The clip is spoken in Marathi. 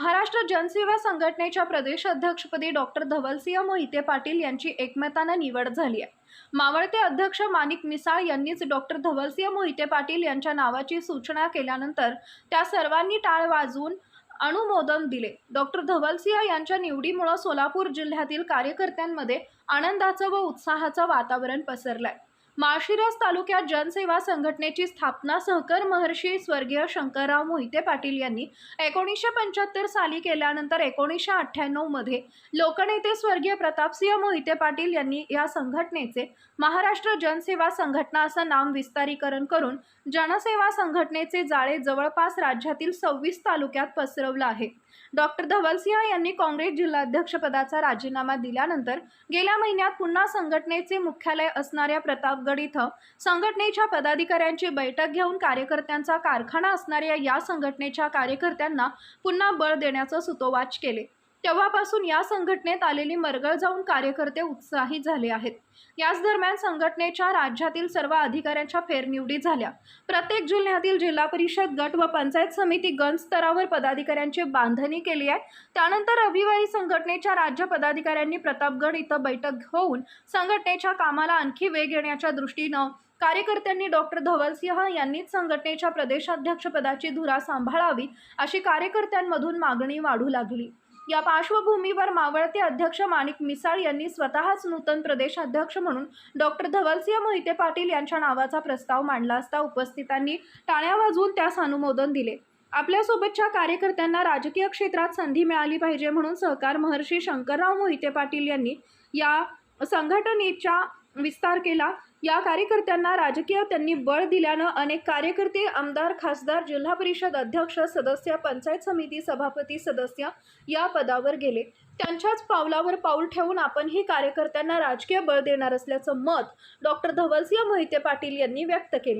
महाराष्ट्र जनसेवा संघटनेच्या प्रदेश अध्यक्षपदी डॉक्टर धवलसिंह मोहिते पाटील यांची एकमतानं निवड झाली आहे. मावळते अध्यक्ष माणिक मिसाळ यांनीच डॉक्टर धवलसिंह मोहिते पाटील यांच्या नावाची सूचना केल्यानंतर त्या सर्वांनी टाळ वाजवून अनुमोदन दिले. डॉक्टर धवलसिंह यांच्या निवडीमुळे सोलापूर जिल्ह्यातील कार्यकर्त्यांमध्ये आनंदाचं व उत्साहाचं वातावरण पसरलं आहे माळशिरस तालुक्यात जनसेवा संघटनेची स्थापना सहकर महर्षी स्वर्गीय शंकरराव मोहिते पाटील यांनी एकोणीसशे पंच्याहत्तर साली केल्यानंतर एकोणीसशे अठ्ठ्याण्णवमध्ये लोकनेते स्वर्गीय प्रतापसिंह मोहिते पाटील यांनी या संघटनेचे महाराष्ट्र जनसेवा संघटना असं नाम विस्तारीकरण करून जनसेवा संघटनेचे जाळे जवळपास राज्यातील सव्वीस तालुक्यात पसरवलं आहे. डॉक्टर धवलसिंह यांनी काँग्रेस जिल्हाध्यक्षपदाचा राजीनामा दिल्यानंतर गेल्या महिन्यात पुन्हा संघटनेचे मुख्यालय असणाऱ्या प्रतापगड इथं संघटनेच्या पदाधिकाऱ्यांची बैठक घेऊन कार्यकर्त्यांचा कारखाना असणाऱ्या या संघटनेच्या कार्यकर्त्यांना पुन्हा बळ देण्याचं सुतोवाच केले. तेव्हापासून या संघटनेत आलेली मरगळ जाऊन कार्यकर्ते उत्साहित झाले आहेत. याच दरम्यान संघटनेच्या राज्यातील सर्व अधिकाऱ्यांच्या फेरनिवडी झाल्या. प्रत्येक जिल्ह्यातील जिल्हा परिषद गट व पंचायत समिती गण स्तरावर पदाधिकाऱ्यांची बांधणी केली आहे. त्यानंतर रविवारी संघटनेच्या राज्य पदाधिकाऱ्यांनी प्रतापगड इथं बैठक होऊन संघटनेच्या कामाला आणखी वेग येण्याच्या दृष्टीनं कार्यकर्त्यांनी डॉक्टर धवलसिंह यांनीच संघटनेच्या प्रदेशाध्यक्षपदाची धुरा सांभाळावी अशी कार्यकर्त्यांमधून मागणी वाढू लागली. या पार्श्वभूमीवर मावळते अध्यक्ष माणिक मिसाळ यांनी स्वतःच नूतन प्रदेशाध्यक्ष म्हणून डॉक्टर धवलसिंह मोहिते पाटील यांच्या नावाचा प्रस्ताव मांडला असता उपस्थितांनी टाळ्या वाजवून त्यास अनुमोदन दिले. आपल्यासोबतच्या कार्यकर्त्यांना राजकीय क्षेत्रात संधी मिळाली पाहिजे म्हणून सहकार महर्षी शंकरराव मोहिते पाटील यांनी या संघटनेचा विस्तार केला. या कार्यकर्त्यांना राजकीय त्यांनी बळ दिल्यानं अनेक कार्यकर्ते आमदार खासदार जिल्हा परिषद अध्यक्ष सदस्य पंचायत समिती सभापती सदस्य या पदावर गेले. त्यांच्याच पावलावर पाऊल ठेवून आपणही कार्यकर्त्यांना राजकीय बळ देणार असल्याचं मत डॉक्टर धवलसिंह मोहिते पाटील यांनी व्यक्त केले.